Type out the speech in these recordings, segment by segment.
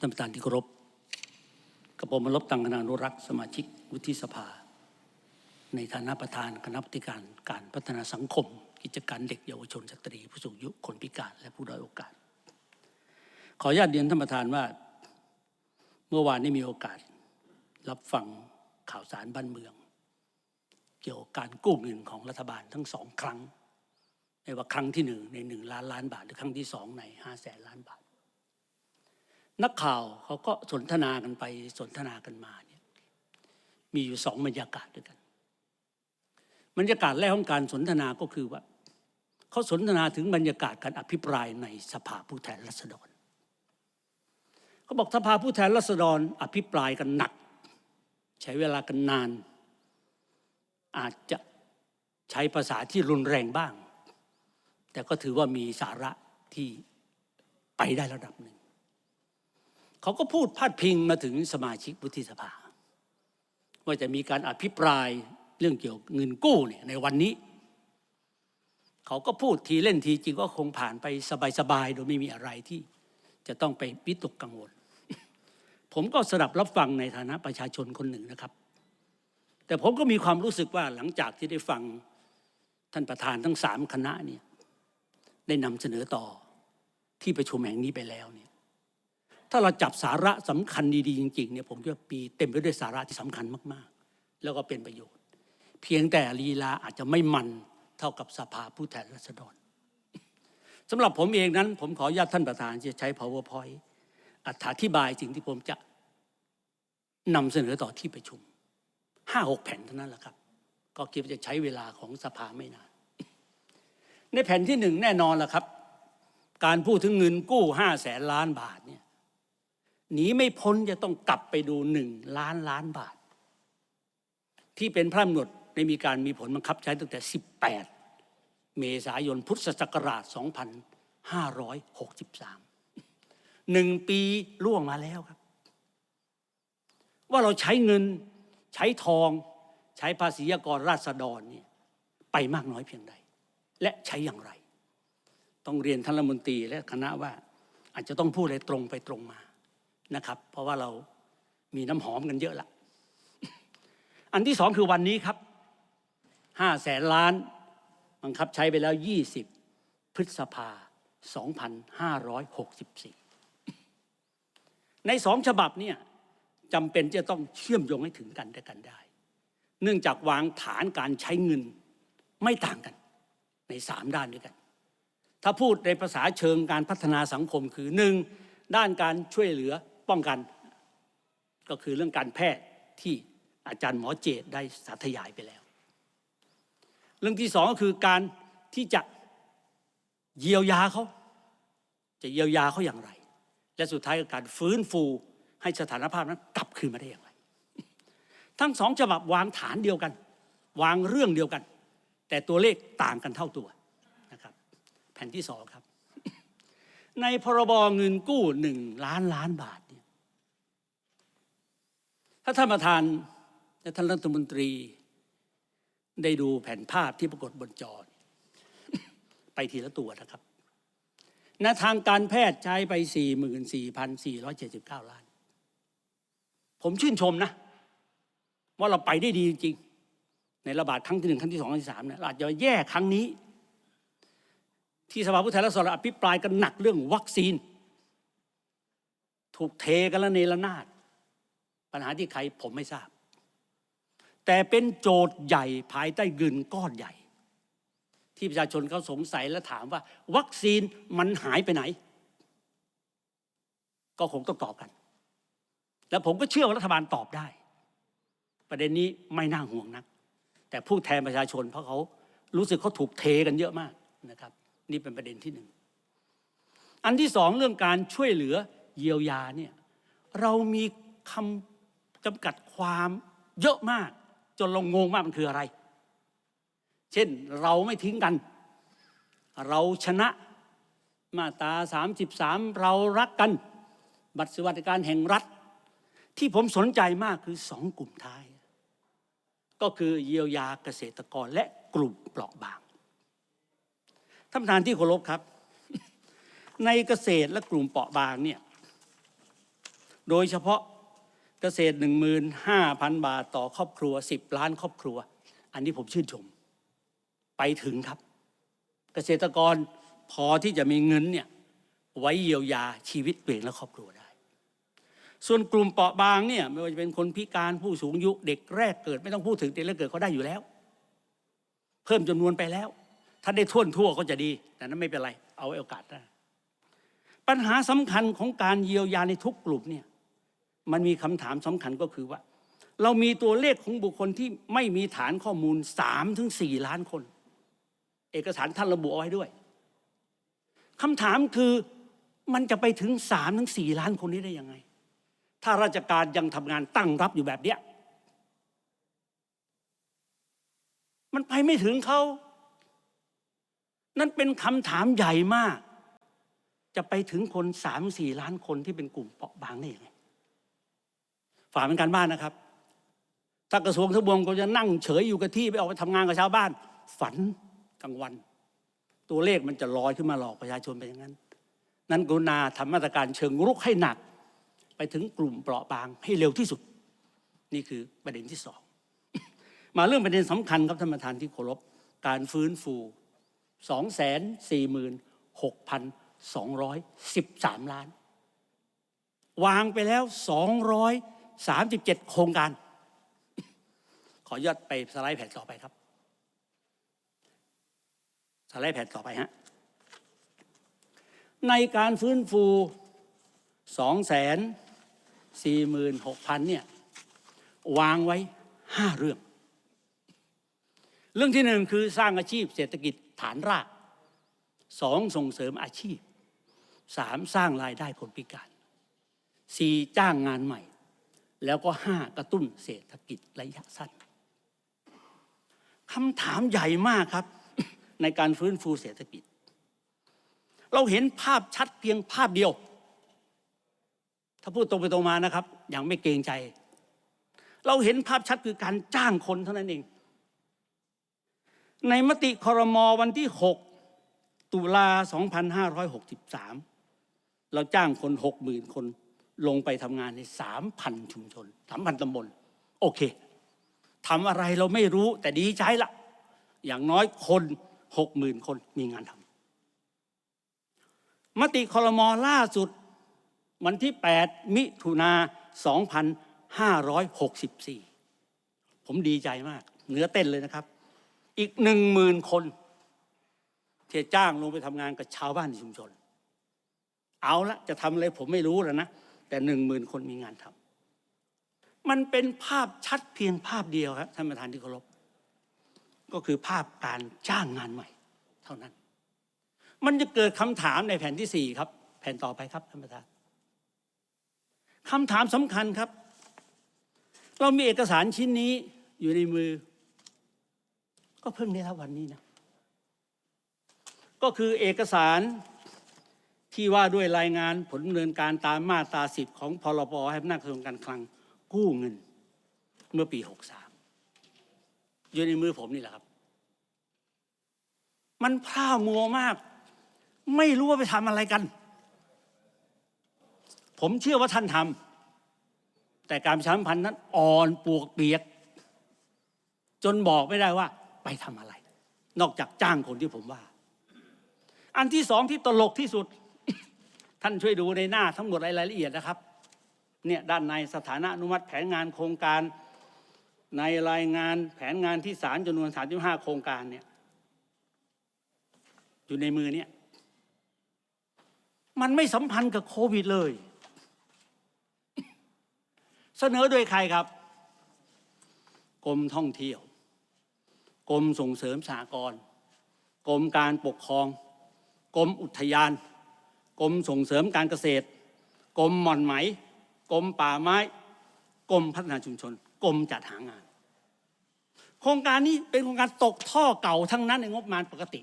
ท่านประธานที่เคารพกระผมมาลบตังคณานุรักษ์สมาชิกวุฒิสภา ในฐานะประธานคณะปฏิการการพัฒนาสังคม กิจการเด็กเยาวชนสตรี ผู้สูงอายุคนพิการและผู้ด้อยโอกาส ขออนุญาตเรียนท่านประธานว่า เมื่อวานนี้มีโอกาส รับฟังข่าวสารบ้านเมือง เกี่ยวกับการกู้เงินของรัฐบาลทั้งสองครั้งไม่ว่าครั้งที่หนึ่งในหนึ่งล้านล้านบาท หรือครั้งที่สองในห้าแสนล้านบาท นักข่าวเขาก็สนทนากันไปสนทนากันมาเนี่ยมีอยู่สองบรรยากาศด้วยกันบรรยากาศแรกของการสนทนาก็คือว่าเขาสนทนาถึงบรรยากาศการอภิปรายในสภาผู้แทนราษฎรเขาบอกสภาผู้แทนราษฎรอภิปรายกันหนัก ใช้เวลากันนาน อาจจะใช้ภาษาที่รุนแรงบ้าง แต่ก็ถือว่ามีสาระที่ไปได้ระดับหนึ่ง เขาก็พูดพาดพิงมาถึงสมาชิกวุฒิสภา ว่าจะมีการอภิปรายเรื่องเกี่ยวเงินกู้เนี่ยในวันนี้ เขาก็พูดทีเล่นทีจริงก็คงผ่านไปสบายๆโดยไม่มีอะไรที่จะต้องไปวิตกกังวล ผมก็สดับรับฟังในฐานะประชาชนคนหนึ่งนะครับ แต่ผมก็มีความรู้สึกว่าหลังจากที่ได้ฟังท่านประธานทั้งสามคณะเนี่ยได้นำเสนอต่อที่ประชุมแห่งนี้ไปแล้ว ถ้าเราจับสาระสำคัญดีๆจริงๆเนี่ยผมคิดว่าปีเต็มไปด้วยสาระที่สำคัญมากๆ แล้วก็เป็นประโยชน์ เพียงแต่ลีลาอาจจะไม่มันเท่ากับสภาผู้แทนราษฎรสำหรับผมเองนั้น ผมขออนุญาตท่านประธานจะใช้ powerpoint อธิบายสิ่งที่ผมจะนำเสนอต่อที่ประชุมห้าหกแผ่นเท่านั้นแหละครับ ก็คิดว่าจะใช้เวลาของสภาไม่นาน ในแผ่นที่หนึ่งแน่นอนล่ะครับ การพูดถึงเงินกู้ห้าแสนล้านบาทเนี่ย หนีไม่พ้นจะต้องกลับไปดูหนึ่งล้านล้านบาท ที่เป็นพระกำหนดได้มีการมีผลบังคับใช้ตั้งแต่ 18 เมษายนพุทธศักราช 2563หนึ่งปีล่วงมาแล้วครับ ว่าเราใช้เงินใช้ทอง ใช้ภาษีกรราษฎรเนี่ยไปมากน้อยเพียงใด และใช้อย่างไร ต้องเรียนท่านรัฐมนตรีและคณะว่าอาจจะต้องพูดอะไรตรงไปตรงมา นะครับ เพราะว่าเรามีน้ำหอมกันเยอะละ อันที่สองคือวันนี้ครับห้าแสนล้านบังคับใช้ไปแล้ว 20 พฤษภา 2564 ในสองฉบับเนี่ยจำเป็นจะต้องเชื่อมโยงให้ถึงกันและกันได้ เนื่องจากวางฐานการใช้เงินไม่ต่างกันในสามด้านด้วยกัน ถ้าพูดในภาษาเชิงการพัฒนาสังคมคือหนึ่งด้านการช่วยเหลือ ป้องกัน ก็คือเรื่องการแพทย์ที่อาจารย์หมอเจตได้สาธยายไปแล้ว เรื่องที่สองก็คือการที่จะเยียวยาเขาจะเยียวยาเขาอย่างไร และสุดท้ายก็การฟื้นฟูให้สถานภาพนั้นกลับคืนมาได้อย่างไร ทั้งสองฉบับวางฐานเดียวกัน วางเรื่องเดียวกัน แต่ตัวเลขต่างกันเท่าตัวนะครับ แผ่นที่สองครับ ในพรบเงินกู้หนึ่งล้านล้านบาท ถ้าท่านประธานและท่านรัฐมนตรี ได้ดูแผ่นภาพที่ปรากฏบนจอ ไปทีละตัวนะครับในทางการแพทย์ใช้ไป 44,479 ล้าน ผมชื่นชมนะ ว่าเราไปได้ดีจริง ๆ ในระบาดครั้งที่หนึ่งครั้งที่สองครั้งที่สามเนี่ยอาจจะแย่ครั้งนี้ ที่สภาผู้แทนราษฎรอภิปรายกันหนักเรื่องวัคซีน ถูกเทกันละเนระนาด ปัญหาที่ใครผมไม่ทราบ แต่เป็นโจทย์ใหญ่ภายใต้เงินก้อนใหญ่ ที่ประชาชนเขาสงสัยและถามว่า วัคซีนมันหายไปไหน ก็คงต้องตอบกัน แล้วผมก็เชื่อว่ารัฐบาลตอบได้ ประเด็นนี้ไม่น่าห่วงนัก แต่ผู้แทนประชาชนเพราะเขารู้สึกเขาถูกเทกันเยอะมากนะครับ นี่เป็นประเด็นที่หนึ่งอันที่สองเรื่องการช่วยเหลือเยียวยาเนี่ยเรามีคำ จำกัดความเยอะมาก จนเรางงมากมันคืออะไร เช่นเราไม่ทิ้งกัน เราชนะมาตรา33 เรารักกัน บัตรสวัสดิการแห่งรัฐ ที่ผมสนใจมากคือสองกลุ่มท้าย ก็คือเยียวยาเกษตรกรและกลุ่มเปราะบาง ท่านประธานที่เคารพครับ ในเกษตรและกลุ่มเปราะบางเนี่ยโดยเฉพาะ เกษตร 15,000 บาทต่อครอบครัว 10 ล้านครอบครัว อันนี้ผมชื่นชม ไปถึงครับ เกษตรกรพอที่จะมีเงินเนี่ยไว้เยียวยาชีวิตตัวเองและครอบครัวได้ ส่วนกลุ่มเปราะบางเนี่ยไม่ว่าจะเป็นคนพิการผู้สูงอายุเด็กแรกเกิด ไม่ต้องพูดถึงเด็กแรกเกิดเขาได้อยู่แล้ว เพิ่มจำนวนไปแล้ว ถ้าได้ท่วนทั่วก็จะดี แต่นั้นไม่เป็นไร เอาโอกาสได้ปัญหาสำคัญของการเยียวยาในทุกกลุ่มเนี่ย มันมีคำถามสำคัญก็คือว่า เรามีตัวเลขของบุคคลที่ไม่มีฐานข้อมูล3ถึง4ล้านคน เอกสารท่านระบุเอาไว้ด้วยคำถามคือมันจะไปถึง3ถึง4ล้านคนนี้ได้ยังไง ถ้าราชการยังทำงานตั้งรับอยู่แบบเนี้ยมันไปไม่ถึงเขา นั่นเป็นคำถามใหญ่มาก จะไปถึงคนสามสี่ล้านคนที่เป็นกลุ่มเปราะบางได้ยังไง ฝากเป็นการบ้านนะครับ ถ้ากระทรวงทบวงก็จะนั่งเฉยอยู่กับที่ไปออกไปทำงานกับชาวบ้าน ฝันกลางวัน ตัวเลขมันจะลอยขึ้นมาหลอกประชาชนไปอย่างนั้น นั้นกรุณาทำมาตรการเชิงรุกให้หนัก ไปถึงกลุ่มเปราะบางให้เร็วที่สุด นี่คือประเด็นที่สองมาเรื่องประเด็นสำคัญครับท่านประธานที่เคารพการฟื้นฟู 2 4 6 2 1 3 ล้าน วางไปแล้ว 37 โครงการ ขอยอดไปสไลด์แผ่นต่อไปครับ สไลด์แผ่นต่อไปฮะ ในการฟื้นฟู 2 4 6 0 0 0 เนี่ย วางไว้ 5 เรื่อง เรื่องที่หนึ่งคือสร้างอาชีพเศรษฐกิจฐานรากสองส่งเสริมอาชีพสามสร้างรายได้คนพิการสี่จ้างงานใหม่ แล้วก็ห้ากระตุ้นเศรษฐกิจระยะสั้นคำถามใหญ่มากครับ ในการฟื้นฟูเศรษฐกิจ เราเห็นภาพชัดเพียงภาพเดียว ถ้าพูดตรงไปตรงมานะครับ อย่างไม่เกรงใจ เราเห็นภาพชัดคือการจ้างคนเท่านั้นเอง ในมติคอรมอวันที่ 6 ตุลา 2563 เราจ้างคน 60,000 คน ลงไปทำงานใน3,000ชุมชน3,000ตำบล โอเคทำอะไรเราไม่รู้แต่ดีใจละอย่างน้อยคน60,000คนมีงานทำมติคอรมอล่าสุด วันที่ 8 มิถุนา2564 ผมดีใจมากเนื้อเต้นเลยนะครับ อีกหนึ่งหมื่นคนที่จ้างลงไปทำงานกับชาวบ้านในชุมชน เอาละจะทำอะไรผมไม่รู้แล้วนะ แต่หนึ่งหมื่นคนมีงานทำมันเป็นภาพชัดเพียงภาพเดียวครับท่านประธานที่เคารพก็คือภาพการจ้างงานใหม่ เท่านั้น มันจะเกิดคำถามในแผนที่สี่ครับ แผนต่อไปครับท่านประธานคำถามสำคัญครับ เรามีเอกสารชิ้นนี้อยู่ในมือ ก็เพิ่งได้รับวันนี้นะก็คือเอกสาร ที่ว่าด้วยรายงานผลดำเนินการตามมาตราสิบของพรบให้พนักงานกระทรวงการคลังกู้เงิน เมื่อปี63อยู่ในมือผมนี่แหละครับ มันพร่ามัวมาก ไม่รู้ว่าไปทำอะไรกัน ผมเชื่อว่าท่านทำแต่การประชาสัมพันธ์นั้นอ่อนปวกเปียก จนบอกไม่ได้ว่า ไปทำอะไร นอกจากจ้างคนที่ผมว่า อันที่สองที่ตลกที่สุด ท่านช่วยดูในหน้าทั้งหมดรายละเอียดนะครับเนี่ยด้านในสถานะอนุมัติแผนงานโครงการในรายงานแผนงานที่สารจำนวน 35 โครงการเนี่ยอยู่ในมือเนี่ยมันไม่สัมพันธ์กับโควิดเลย เสนอโดยใครครับ กรมท่องเที่ยว กรมส่งเสริมสหกรณ์กรมการปกครอง กรมอุทยาน กรมส่งเสริมการเกษตร กรมหม่อนไหม กรมป่าไม้ กรมพัฒนาชุมชน กรมจัดหางาน โครงการนี้เป็นโครงการตกท่อเก่าทั้งนั้นในงบประมาณปกติ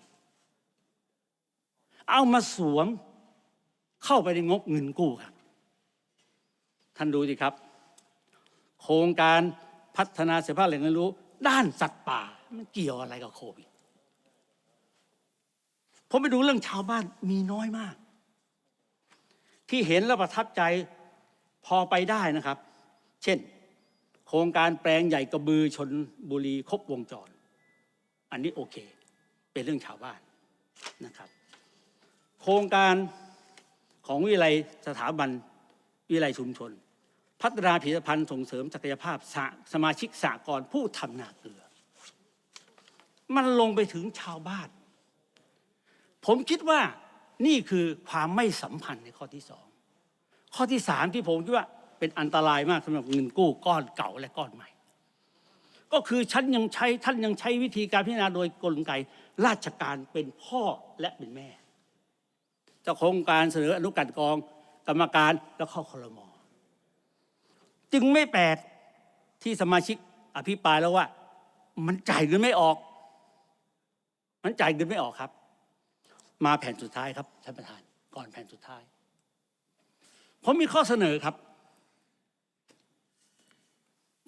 เอามาสวมเข้าไปในงบเงินกู้ครับ ท่านดูสิครับ โครงการพัฒนาเสภาพแหล่งเรียนรู้ ด้านสัตว์ป่ามันเกี่ยวอะไรกับโควิดผมไปดูเรื่องชาวบ้านมีน้อยมาก ที่เห็นแล้วประทับใจพอไปได้นะครับ เช่น โครงการแปลงใหญ่กระบือชนบุรีครบวงจร อันนี้โอเค เป็นเรื่องชาวบ้านนะครับ โครงการของวิไลสถาบันวิไลชุมชน พัฒนาผลิตภัณฑ์ส่งเสริมศักยภาพสสมาชิกสากรผู้ทำนาเกลือ มันลงไปถึงชาวบ้าน ผมคิดว่า นี่คือความไม่สัมพันธ์ในข้อที่สองข้อที่สามที่ผมคิดว่าเป็นอันตรายมากสำหรับเงินกู้ก้อนเก่าและก้อนใหม่ ก็คือฉันยังใช้ท่านยังใช้วิธีการพิจารณาโดยกลไกราชการเป็นพ่อและเป็นแม่เจ้าโครงการเสนออนุกรรกองกรรมการแล้วเข้าคลมอจึงไม่แปลกที่สมาชิกอภิปรายแล้วว่า มันจ่ายเงินไม่ออก มันจ่ายเงินไม่ออกครับ มาแผ่นสุดท้ายครับท่านประธาน ก่อนแผ่นสุดท้าย ผมมีข้อเสนอครับ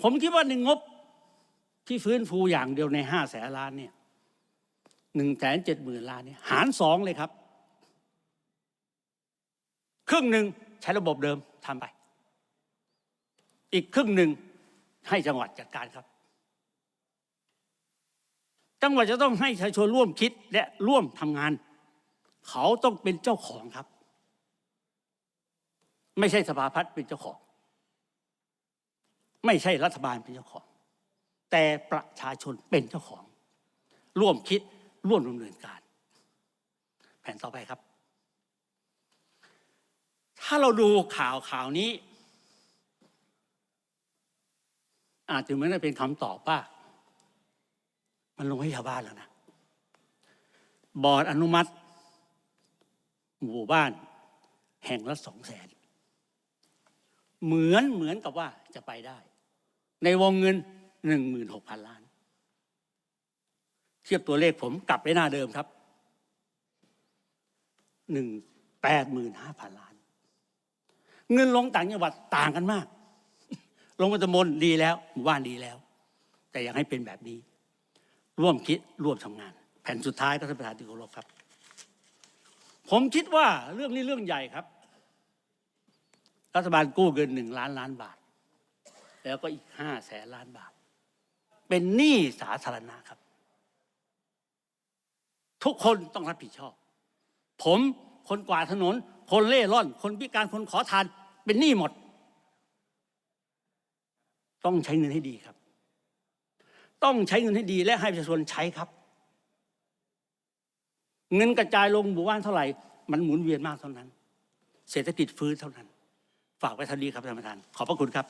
ผมคิดว่าในงบที่ฟื้นฟูอย่างเดียวในห้าแสนล้านเนี่ยหนึ่งแสนเจ็ดหมื่นล้านเนี่ยหารสองเลยครับครึ่งหนึ่งใช้ระบบเดิมทำไป อีกครึ่งหนึ่งให้จังหวัดจัดการครับ จังหวัดจะต้องให้ประชาชนร่วมคิดและร่วมทำงาน เขาต้องเป็นเจ้าของครับ ไม่ใช่สภาพัฒน์เป็นเจ้าของ ไม่ใช่รัฐบาลเป็นเจ้าของ แต่ประชาชนเป็นเจ้าของ ร่วมคิดร่วมดำเนินการ แผนต่อไปครับ ถ้าเราดูข่าวข่าวนี้ อาจจะเหมือนจะเป็นคำตอบว่ามันลงให้ชาวบ้านแล้วนะบอร์ดอนุมัติ หมู่บ้าน แห่งละสองแสนเหมือนเหมือนกับว่าจะไปได้ ในวงเงินหนึ่งหมื่นหกพันล้าน เทียบตัวเลขผมกลับไปหน้าเดิมครับหนึ่งแปดหมื่นห้าพันล้าน เงินลงต่างจังหวัดต่างกันมาก ลงมาตำบลดีแล้วหมู่บ้านดีแล้ว แต่อยากให้เป็นแบบนี้ ร่วมคิดร่วมทำงาน แผ่นสุดท้ายก็ท่านประธานที่เคารพครับ ผมคิดว่าเรื่องนี้เรื่องใหญ่ครับ รัฐบาลกู้เงินหนึ่งล้านล้านบาท แล้วก็อีกห้าแสนล้านบาท เป็นหนี้สาธารณะครับ ทุกคนต้องรับผิดชอบ ผมคนกวาดถนน คนเล่ร่อน คนพิการคนขอทาน เป็นหนี้หมด ต้องใช้เงินให้ดีครับ ต้องใช้เงินให้ดีและให้ประชาชนใช้ครับ เงินกระจายลงหมู่บ้านเท่าไหร่ มันหมุนเวียนมากเท่านั้น เศรษฐกิจฟื้นเท่านั้น ฝากไว้เท่านี้ครับท่านประธาน ขอบพระคุณครับ